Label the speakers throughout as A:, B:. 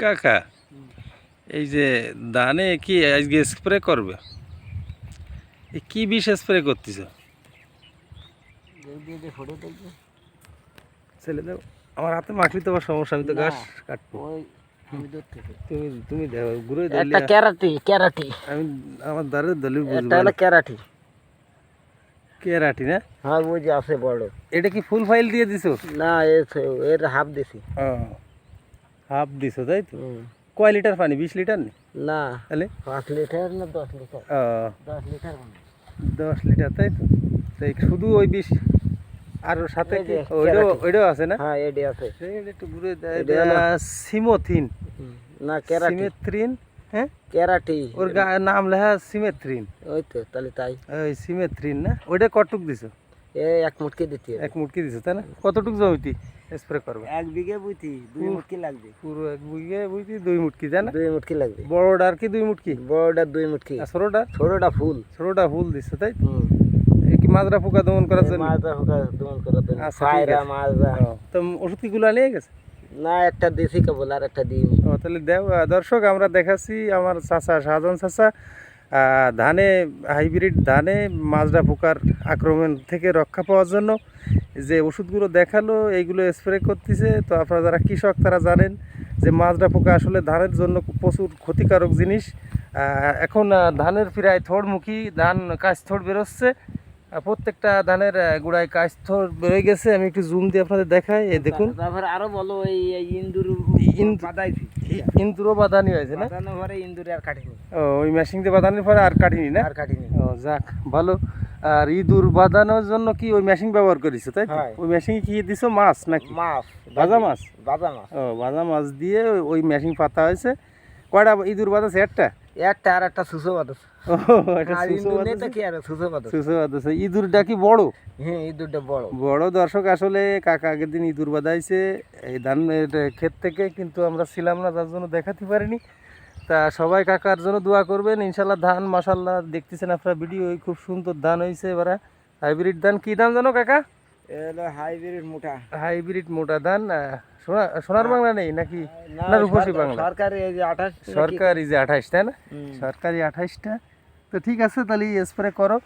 A: কাকা এই যে ধানে কি আজকে স্প্রে করবে? কি বিষ স্প্রে করতেছ? ছেলে আমার হাতে মাখলি তো সমস্যা আমি তো। গাছ কাটবো। তুমি তুমি দেখো
B: একটা ক্যারাটি ক্যারাটি।
A: আমি আমার দলি
B: হলো ক্যারাটি।
A: কেরাটি না?
B: হ্যাঁ ওই যে আছে বড়।
A: এটা কি ফুল ফাইল দিয়ে দিছো?
B: না এর এর হাফ দিছি।
A: হাফ দিছো তাই তো? কয় লিটার পানি বিশ লিটার নি?
B: না
A: তাহলে?
B: পাঁচ লিটার না দশ লিটার? দশ লিটার
A: দশ লিটার তাই তো? তাই শুধু ওই বিষ আর সাথে কি? ওইটাও ওইটাও আছে না?
B: হ্যাঁ এডি আছে।
A: একটু ঘুরে সিমোথিন।
B: না ক্যারাটি
A: সিমেথ্রিন হ্যাঁ?
B: ক্যারাটি
A: ওর নাম লেখা সিমেথ্রিন।
B: ওই তো তাহলে তাই।
A: ওই সিমেথ্রিন না? ওইটা কটুক দিছো?
B: এ এক মুটকি দিতে
A: এক মুটকি দিছো তাই না? কতটুক জমিতি? স্প্রে করবে।
B: এক বিঘে বুঝতি দুই। মুটকি লাগবে।
A: পুরো এক বিঘে বুঝছি দুই মুটকি তাই না
B: দুই মুটকি লাগবে।
A: বড়টা আর কি দুই মুটকি?
B: বড়টা দুই মুটকি।
A: আর ছোটটা
B: ছোটটা ফুল।
A: ছোটটা ফুল দিছো তাই কি মাজরা পোকা দমন করার জন্য?
B: মাছটা হোকা দমন করার জন্য।
A: আচ্ছা,
B: ফায়রা
A: আছে। তো ওষুধ কি গুলা নিয়ে গেছে?
B: না একটা দেশি কেবল আর একটা দিইনি।
A: ও তাহলে দেও দর্শক আমরা দেখাচ্ছি আমার চাচা শাহজাহান চাচা। ধানে হাইব্রিড ধানে মাজরা পোকার আক্রমণ থেকে রক্ষা পাওয়ার জন্য যে ওষুধগুলো দেখাল এইগুলো স্প্রে করতেছে। তো আপনারা যারা কৃষক তারা জানেন যে মাজরা পোকা আসলে ধানের জন্য প্রচুর ক্ষতিকারক জিনিস। এখন ধানের প্রায় থোড়মুখী ধান কাজ থোড় বেরোচ্ছে। প্রত্যেকটা ধানের গোড়ায় কাজ থোড় বেরোয় গেছে। আমি একটু জুম দিয়ে আপনাদের দেখাই এই দেখুন।
B: তারপরে আরও বলো এই ইন্দুর
A: ইন্দু-
B: বাদাইছি
A: ইন্দুরও বাদানি হয়েছে না?
B: বাদানো ঘরে ইন্দুরে আর কাটিনি।
A: ও ওই মেশিন দিয়ে বাঁধানোর পরে আর কাটিনি না?
B: আর কাটিনি।
A: ও যাক ভালো। আর ইঁদুর বাঁধানোর জন্য কি ওই মেশিন ব্যবহার করেছ তাই তো। ওই মেশিন কি দিছো? মাছ নাকি?
B: মাছ।
A: ভাজা মাছ?
B: ভাজা মাছ।
A: ও ভাজা মাছ দিয়ে ওই- মেশিন পাতা হয়েছে। কয়টা ইঁদুর বাঁধাছে একটা?
B: একটা আর একটা সুসো
A: বাঁধাছে ইঁদুরটা কি বড়?
B: হ্যাঁ ইন্দুরটা বড়।
A: বড়। দর্শক আসলে কাকা আগের দিন ইঁদুর বাঁধাইছে। এই ধান ক্ষেত থেকে কিন্তু আমরা ছিলাম না তার জন্য দেখাতে পারিনি। তা সবাই কাকার জন্য দোয়া করবেন। ইনশাল্লাহ ধান মাসাল্লাহ দেখতেছেন আপনারা ভিডিও খুব সুন্দর ধান হয়েছে এবারে। হাইব্রিড ধান কি ধান জানো কাকা?
B: হাইব্রিড মোটা।
A: হাইব্রিড মোটা ধান সোনা সোনার বাংলা নেই নাকি? না রূপসী বাংলা?
B: সরকারি যে আঠাশ
A: সরকারি যে আঠাইশ তাই না? সরকারি আঠাইশটা তো ঠিক আছে তাহলে স্প্রে করো।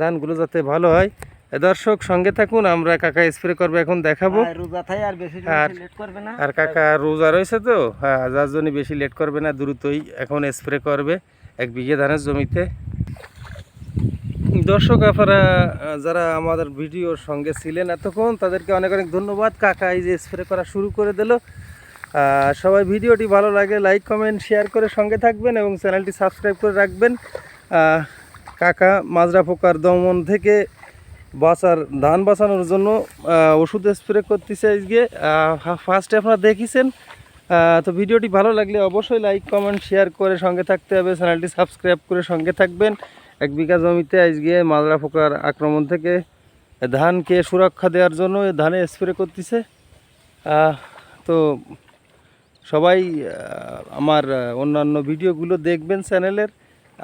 A: ধানগুলো যাতে ভালো হয়। দর্শক সঙ্গে থাকুন আমরা কাকা স্প্রে করব এখন দেখাবো।
B: আর
A: কাকা রোজা রয়েছে তো? হ্যাঁ যার জন্য বেশি লেট করবে না দ্রুতই এখন স্প্রে করবে এক বিঘে ধানের জমিতে। দর্শক আপনারা যারা আমাদের ভিডিওর সঙ্গে ছিলেন এতক্ষণ তাদেরকে অনেক অনেক ধন্যবাদ। কাকা এই যে স্প্রে করা শুরু করে দিল। সবাই ভিডিওটি ভালো লাগে লাইক কমেন্ট শেয়ার করে সঙ্গে থাকবেন এবং চ্যানেলটি সাবস্ক্রাইব করে রাখবেন। কাকা মাজরা পোকার দমন থেকে বাঁচার, ধান বাঁচানোর জন্য ওষুধ স্প্রে করতেছে আজকে। ফার্স্টে আপনারা দেখেছেন। তো ভিডিওটি ভালো লাগলে অবশ্যই লাইক কমেন্ট শেয়ার করে সঙ্গে থাকতে হবে। চ্যানেলটি সাবস্ক্রাইব করে সঙ্গে থাকবেন। এক বিঘা জমিতে আজকে মাজরা পোকার আক্রমণ থেকে ধানকে সুরক্ষা দেওয়ার জন্য ধানে স্প্রে করতেছে। তো সবাই আমার অন্যান্য ভিডিওগুলো দেখবেন চ্যানেলের।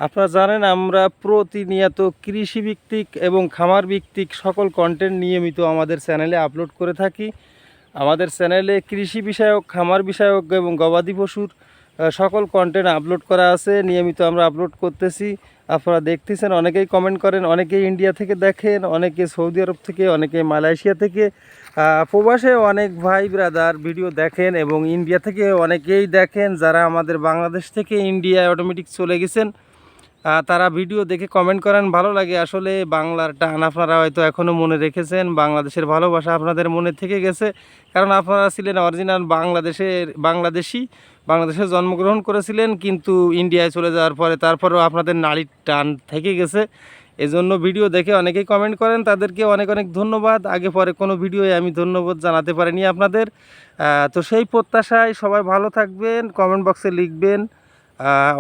A: আপনারা জানেন, আমরা প্রতিনিয়ত কৃষি ভিত্তিক এবং খামার ভিত্তিক সকল কন্টেন্ট নিয়মিত আমাদের চ্যানেলে আপলোড করে থাকি। আমাদের চ্যানেলে কৃষি বিষয়ক, খামার বিষয়ক এবং গবাদি পশুর সকল কন্টেন্ট আপলোড করা আছে, নিয়মিত আমরা আপলোড করতেছি। আপনারা দেখতেছেন, অনেকেই কমেন্ট করেন, অনেকেই ইন্ডিয়া থেকে দেখেন, অনেকে সৌদি আরব থেকে, অনেকে মালয়েশিয়া থেকে। প্রবাসে অনেক ভাই ব্রাদার ভিডিও দেখেন এবং ইন্ডিয়া থেকে অনেকেই দেখেন, যারা আমাদের বাংলাদেশ থেকে ইন্ডিয়ায় অটোমেটিক চলে গেছেন। তারা ভিডিও দেখে কমেন্ট করেন, ভালো লাগে। আসলে বাংলার টান আপনারা হয়তো এখনও মনে রেখেছেন, বাংলাদেশের ভালোবাসা আপনাদের মনে থেকে গেছে। কারণ আপনারা ছিলেন অরিজিনাল বাংলাদেশের, বাংলাদেশি, বাংলাদেশে জন্মগ্রহণ করেছিলেন, কিন্তু ইন্ডিয়ায় চলে যাওয়ার পরে তারপরেও আপনাদের নারীর টান থেকে গেছে। এজন্য ভিডিও দেখে অনেকেই কমেন্ট করেন, তাদেরকে অনেক অনেক ধন্যবাদ। আগে পরে কোনো ভিডিওয়ে আমি ধন্যবাদ জানাতে পারিনি আপনাদের। তো সেই প্রত্যাশায় সবাই ভালো থাকবেন কমেন্ট বক্সে লিখবেন।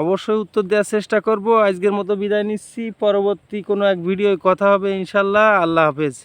A: অবশ্যই উত্তর দেওয়ার চেষ্টা করব। আজকের মতো বিদায় নিচ্ছি। পরবর্তী কোনো এক ভিডিওয় কথা হবে ইনশাল্লাহ। আল্লাহ হাফেজ।